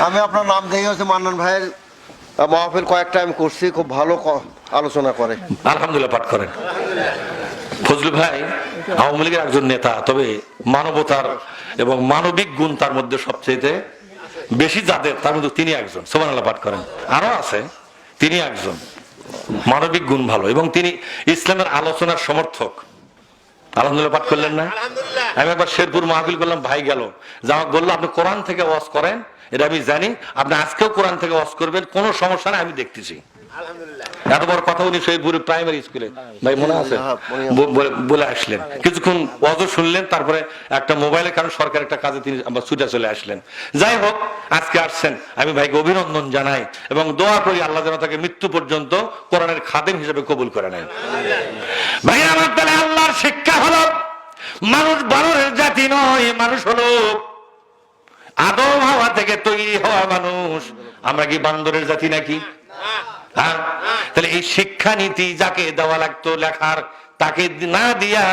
আমি আপনার নাম দেখে হচ্ছে মান্নান ভাইয়ের মাহফিল কয়েকটা আমি করছি খুব ভালো ক- আলোচনা করে। আলহামদুলিল্লাহ পাঠ করেন। ফজলু ভাই আওয়ামী লীগের একজন নেতা তবে মানবতার এবং মানবিক গুণ তার মধ্যে সবচেয়ে বেশি যাদের তার মধ্যে তিনি একজন। সোমান আল্লাহ পাঠ করেন। আরও আছে তিনি একজন। মানবিক গুণ ভালো। এবং তিনি ইসলামের আলোচনার সমর্থক। আলহামদুলিল্লাহ পাঠ করলেন না? আমি একবার শেরপুর মাহফিল করলাম ভাই গেল। যে আমাকে বলল আপনি কোরআন থেকে ওয়াজ করেন এটা আমি জানি। আপনি আজকেও কোরআন থেকে ওয়াজ করবেন কোনো সমস্যা নেই আমি দেখতেছি। এত বড় কথা উনি শেরপুরে প্রাইমারি স্কুলে ভাই মনে আছে? হ্যাঁ। ব- বলে- আসলেন। কিছুক্ষণ ওয়াজও শুনলেন তারপরে একটা মোবাইলের কারণে সরকার একটা কাজে তিনি আবার ছুটে চলে আসলেন। যাই হোক আজকে আসছেন। আমি ভাইকে অভিনন্দন জানাই এবং দোয়া করি আল্লাহ যেন তাকে মৃত্যু পর্যন্ত কোরআনের খাদেম হিসেবে কবুল করে নেয়। আমার তাহলে আল্লাহর শিক্ষা হলো, মানুষ বানরের জাতি নয়, মানুষ হলো আদম হাওয়া থেকে তৈরি হওয়া মানুষ। আমরা কি বান্দরের জাতি নাকি? হ্যাঁ? তাহলে এই শিক্ষা নীতি যাকে দেওয়া লাগতো লেখার, তাকে না দিয়া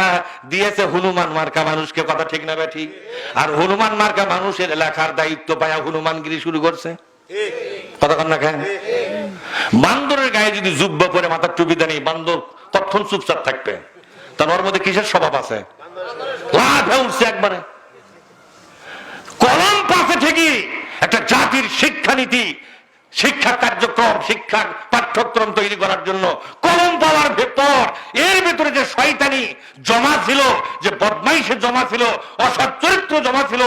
দিয়েছে হনুমান মার্কা মানুষকে, কথা ঠিক না ঠিক আর হনুমান মার্কা মানুষের লেখার দায়িত্ব পায়া হনুমানগিরি শুরু করছে। কতক্ষণ না কেন? বান্দরের গায়ে যদি জুব্বা পরে মাথার টুপি দেয় বান্দর কতক্ষণ চুপচাপ থাকবে। তার ওর মধ্যে কিসের স্বভাব আছে? একবারে। কলম পাশে ঠিকই একটা জাতির শিক্ষানীতি শিক্ষা কার্যক্রম, শিক্ষার পাঠ্যক্রম তৈরি করার জন্য কলম পাওয়ার ভেতর, এর ভেতরে যে শয়তানি জমা ছিল, যে বদমাইশে জমা ছিল, অসৎ চরিত্র জমা ছিল,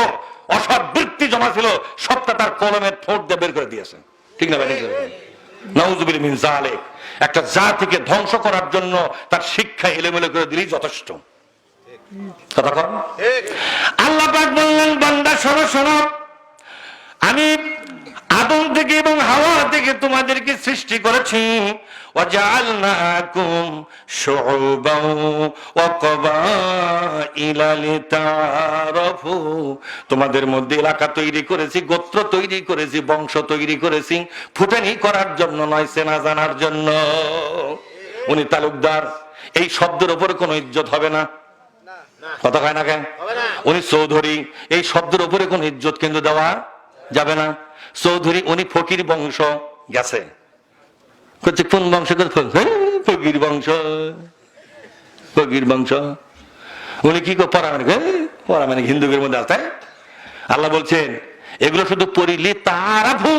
অসৎ বৃত্তি জমা ছিল, সবটা তার কলমের ঠোঁট দিয়ে বের করে দিয়েছে। ঠিক না ভাই? নাউজুবিল মিন জালেক একটা জাতিকে ধ্বংস করার জন্য তার শিক্ষা এলেমেলে করে দিলেই যথেষ্ট। কথা আল্লাহ বললেন বান্দা শোনো শোনো। আমি আদম থেকে এবং হাওয়া থেকে তোমাদেরকে সৃষ্টি করেছি وجعلناكم شعوبا وقبائل لتعارفوا তোমাদের মধ্যে এলাকা তৈরি করেছি গোত্র তৈরি করেছি বংশ তৈরি করেছি ফুটানি করার জন্য নয় সেনা জানার জন্য উনি তালুকদার এই শব্দের উপরে কোনো ইজ্জত হবে না কথা হয় না কেন উনি চৌধুরী এই শব্দের উপরে কোন ইজ্জত কিন্তু দেওয়া যাবে না চৌধুরী উনি ফকির বংশ গেছে। করছে কোন বংশ? হ্যাঁ, ফকির বংশ ফকির বংশ। উনি কি পরামানিক পরামানিক হিন্দুদের মধ্যে আছে। আল্লাহ বলছেন এগুলো শুধু পড়িলে তারা ভু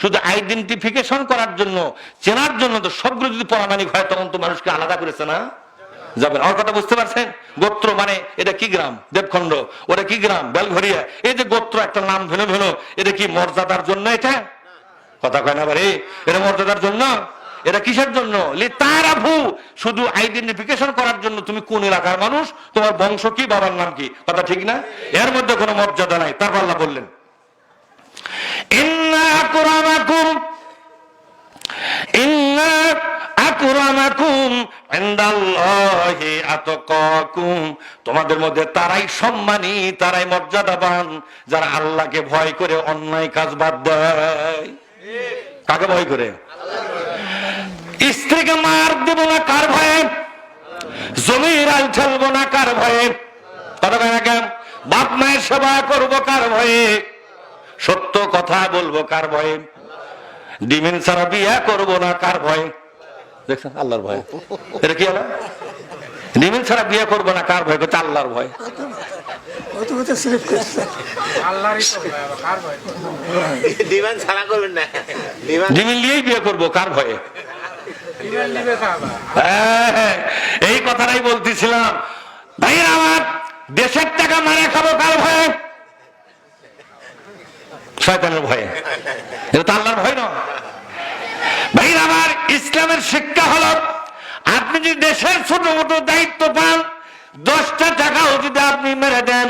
শুধু আইডেন্টিফিকেশন করার জন্য চেনার জন্য তো সবগুলো যদি পরামানিক হয় তখন তো মানুষকে আলাদা করেছে না? যাবেন। আমার কথা বুঝতে পারছেন? গোত্র মানে এটা কি গ্রাম? দেবখণ্ড। ওটা কি গ্রাম? বেলঘরিয়া। এই যে গোত্র, একটা নাম ভেনো ভেনো এটা কি মর্যাদার জন্য এটা? কথা কয় না বারে এটা মর্যাদার জন্য? এটা কিসের জন্য? লি তারা ভু শুধু আইডেন্টিফিকেশন করার জন্য তুমি কোন এলাকার মানুষ? তোমার বংশ কি, বাবার নাম কি? কথা ঠিক না? এর মধ্যে কোনো মর্যাদা নাই। তারপর আল্লাহ বললেন ইন্না আকরামাকুম তোমাদের মধ্যে তারাই সম্মানী, তারাই মর্যাদাবান, যারা আল্লাহকে ভয় করে অন্যায় কাজ বাদ দেয়। কাকে ভয় করে? স্ত্রীকে মার দেব না কার ভয়ে? জমির আল ঠেলবো না কার ভয়ে? বাপ মায়ের সেবা করব কার ভয়ে? সত্য কথা বলব কার ভয়ে? ডিমিন বিয়া করব না কার ভয়ে? দেখছেন? আল্লাহর ভয়। এটা কি হলো ডিমিন ছাড়া বিয়ে করব না কার ভয়? করছে আল্লাহর ভয়। নিয়েই বিয়ে করব কার ভয়ে? হ্যাঁ, এই কথাটাই বলতেছিলাম। ভাই আমার দেশের টাকা মারা খাব কার ভয়ে? শয়তানের ভয়ে। এটা তো আল্লাহর ভয় না ভাই আমার ইসলামের শিক্ষা হল, আপনি যদি দেশের ছোট মোটো দায়িত্ব পান, দশটা টাকাও যদি আপনি মেরে দেন,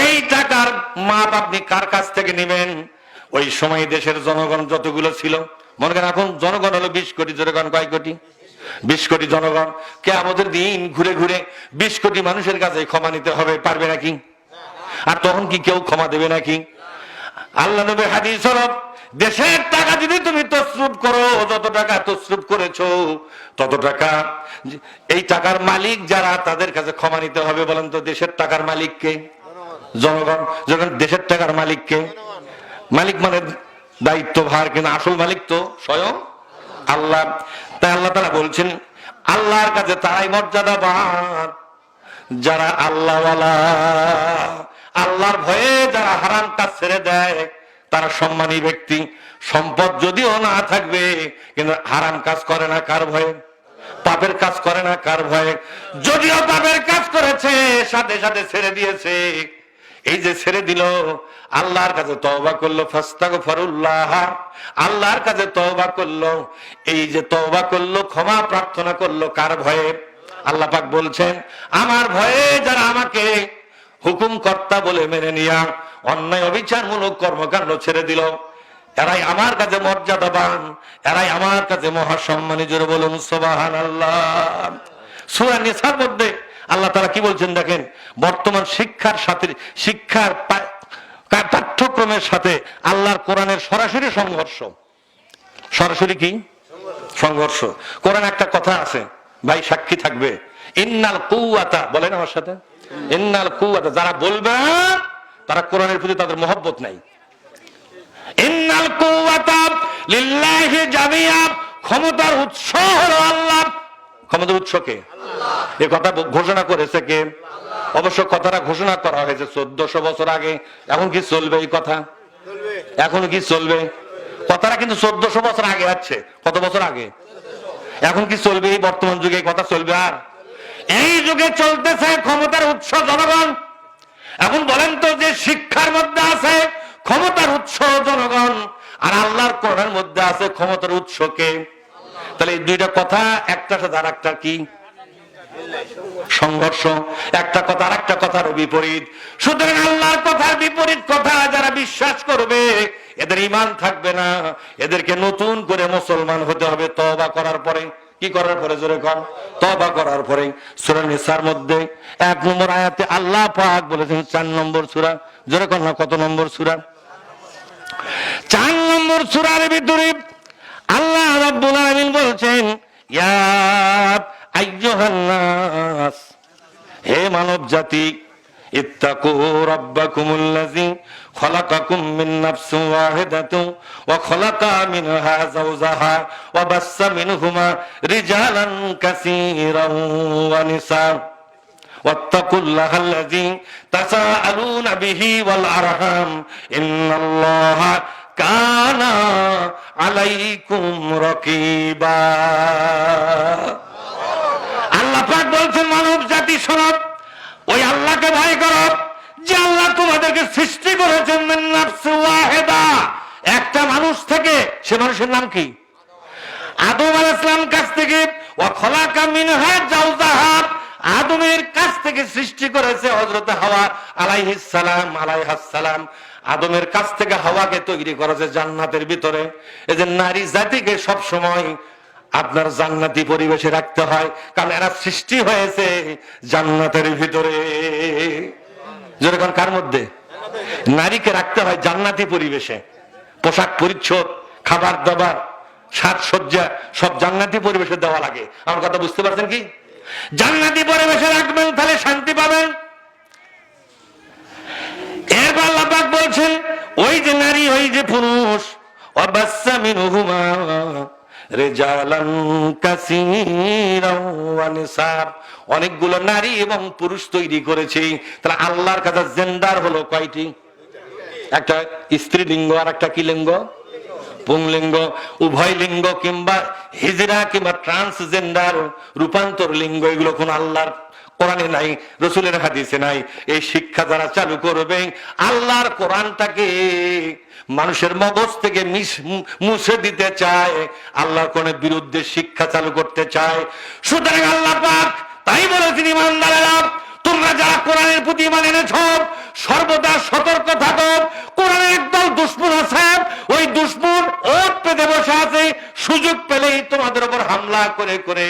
এই টাকার মাপ আপনি কার কাছ থেকে নেবেন? ওই সময় দেশের জনগণ যতগুলো ছিল, মনে করেন এখন জনগণ হলো বিশ কোটি জনগণ কয় কোটি? বিশ কোটি জনগণ। কে আমাদের দিন ঘুরে ঘুরে বিশ কোটি মানুষের কাছে ক্ষমা নিতে হবে, পারবে নাকি? আর তখন কি কেউ ক্ষমা দেবে নাকি? আল্লাহ নবী হাদিস দেশের টাকা যদি তুমি তসরুপ করো, যত টাকা তসরুপ করেছ, তত টাকা এই টাকার মালিক যারা, তাদের কাছে ক্ষমা নিতে হবে বলেন তো, দেশের টাকার মালিককে। জনগণ যখন দেশের টাকার মালিককে। মালিক মানে দায়িত্ব ভার, কিন্তু আসল মালিক তো স্বয়ং আল্লাহ। তাই আল্লাহ তারা বলছেন, আল্লাহর কাছে তারাই মর্যাদা বান যারা আল্লাহওয়ালা, আল্লাহর ভয়ে যারা হারাম কাজ ছেড়ে দেয় তারা সম্মানী ব্যক্তি। সম্পদ যদিও না থাকবে, কিন্তু হারাম কাজ করে না কার ভয়ে? পাপের কাজ করে না কার ভয়ে? যদিও পাপের কাজ করেছে, সাথে সাথে ছেড়ে দিয়েছে। এই যে ছেড়ে দিল, আল্লাহর কাছে তওবা করল ফাস্তাগ ফরুল্লাহ আল্লাহর কাছে তওবা করল, এই যে তওবা করল, ক্ষমা প্রার্থনা করল, কার ভয়ে? আল্লাহ পাক বলছেন, আমার ভয়ে যারা আমাকে হুকুম কর্তা বলে মেনে নিয়া অন্যায় অবিচারমূলক কর্মকাণ্ড ছেড়ে দিল। এরাই আমার কাছে মর্যাদাবান, এরাই আমার কাছে মহাসম্মানী, জোরে বলুন সোবাহান আল্লাহ সুরা নিসার মধ্যে আল্লাহ তারা কি বলছেন দেখেন? বর্তমান শিক্ষার সাথে, শিক্ষার পাঠ্যক্রমের সাথে আল্লাহর কোরআনের সরাসরি সংঘর্ষ। সরাসরি কি? সংঘর্ষ। কোরআন একটা কথা আছে, ভাই সাক্ষী থাকবে, ইন্নাল কুয়াতা বলেন আমার সাথে, ইন্নাল কুয়াতা যারা বলবে তারা কোরআনের প্রতি তাদের মহব্বত নাই। ইন্নাল কুওয়াতা লিল্লাহি জামিয়া ক্ষমতার উৎস হলো আল্লাহ। ক্ষমতার উৎস কে? এ কথা ঘোষণা করেছে কে? অবশ্য কথাটা ঘোষণা করা হয়েছে চোদ্দশো বছর আগে। এখন কি চলবে এই কথা? এখন কি চলবে? কথাটা কিন্তু চোদ্দশো বছর আগে আছে। কত বছর আগে? এখন কি চলবে এই বর্তমান যুগে? এই কথা চলবে আর? এই যুগে চলতেছে ক্ষমতার উৎস জনগণ। এখন বলেন তো যে শিক্ষার মধ্যে আছে ক্ষমতার উৎস জনগণ, আর আল্লাহর কোরআনের মধ্যে আছে ক্ষমতার উৎস কে? তাহলে এই দুইটা কথা, একটা সাথে আর একটা কি? সংঘর্ষ। একটা কথা আর একটা কথার বিপরীত। সুতরাং আল্লাহর কথার বিপরীত কথা যারা বিশ্বাস করবে, এদের ইমান থাকবে না। এদেরকে নতুন করে মুসলমান হতে হবে তবা করার পরে। কি করার পরে জোরে কর তবা করার পরে সূরা নিসার মধ্যে এক নম্বর আয়াতে আল্লাহ পাক বলেছেন, চার নম্বর সূরা। জোরে কর না, কত নম্বর সূরা? চার নম্বর সূরার ভিতরে আল্লাহ রাব্বুল আলামিন বলছেন, ইয়া আইয়ুহান নাস, হে মানব জাতি ইত্তাকু রাব্বাকুমুল্লাযী খলাকাকুম মিন নাফসিন ওয়াহিদাতিন ওয়া খলাকা মিনহা যাওজাহা ওয়া বাসসা মিনহুমা রিজালান কাসীরান ওয়া নিসা واتقوا الله الذي تساءلون به والأرحام إن الله كان عليكم رقيبا আল্লাহ পাক বলছেন মানব জাতি সনব আল্লাহকে ভয় করো। যে আল্লাহ তোমাদেরকে সৃষ্টি করেছেন একটা মানুষ থেকে সে মানুষের নাম কি? আদম আলাইহিস সালাম কাছ থেকে আদমের কাছ থেকে সৃষ্টি করেছে হযরত হাওয়া আলাইহিস সালাম, আলাইহাস সালাম। আদমের কাছ থেকে হাওয়াকে তৈরি করেছে জান্নাতের ভিতরে। এই যে নারী জাতিকে সব সময় আপনার জান্নাতি পরিবেশে রাখতে হয়, কারণ এরা সৃষ্টি হয়েছে জান্নাতের ভিতরে। যেরকম কার মধ্যে? নারীকে রাখতে হয় জান্নাতি পরিবেশে। পোশাক পরিচ্ছদ, খাবার দাবার সাজসজ্জা সব জান্নাতি পরিবেশে দেওয়া লাগে। আমার কথা বুঝতে পারছেন কি? জান্নাতি পরিবেশে রাখবেন, তাহলে শান্তি পাবেন। এরপর আল্লাহ পাক বলছেন, ওই যে নারী, ওই যে পুরুষ অবাস্সা মিনহুমা। রেজালান অনেকগুলো নারী এবং পুরুষ তৈরি করেছে। তাহলে আল্লাহর কাছে জেন্ডার হলো কয়টি? একটা স্ত্রী লিঙ্গ আর একটা কি লিঙ্গ? পুংলিঙ্গ, উভয় লিঙ্গ কিংবা হিজরা কিংবা ট্রান্সজেন্ডার রূপান্তর লিঙ্গ এগুলো কোন আল্লাহর কোরআনে নাই, রসুলের হাদিসে নাই। এই শিক্ষা যারা চালু করবে, আল্লাহর কোরআনটাকে মানুষের মগজ থেকে মুছে দিতে চায়, আল্লাহর কোন বিরুদ্ধে শিক্ষা চালু করতে চায়। সুতরাং আল্লাহ পাক তাই বলেছেন ইমানদারেরা তোমরা যারা কোরআনের প্রতি ইমান এনেছ, সর্বদা সতর্ক থাকো। কোরআনের একদল দুশ্মন আছে, ওই দুশ্মন ওট পেতে বসে আছে সুযোগ পেলেই তোমাদের উপর হামলা করে করে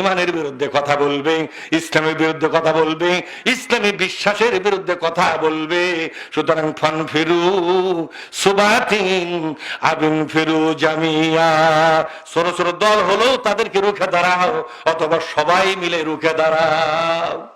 ইমানের বিরুদ্ধে কথা বলবে, ইসলামের বিরুদ্ধে কথা বলবে, ইসলামী বিশ্বাসের বিরুদ্ধে কথা বলবে। সুতরাং ফান ফিরু সুবাতিন আবিন ফিরু জামিয়া। ছোট ছোট দল হলো তাদেরকে রুখে দাঁড়াও, অথবা সবাই মিলে রুখে দাঁড়াও।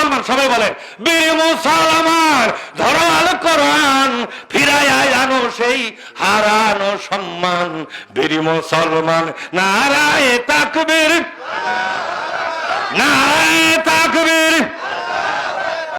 মুসলমান সবাই বলে, বীর মুসলমান ধরো কোরআন ফিরায় আনো সেই হারানো সম্মান। বীর মুসলমান, নারায় তাকবীর নারায় তাকবীর।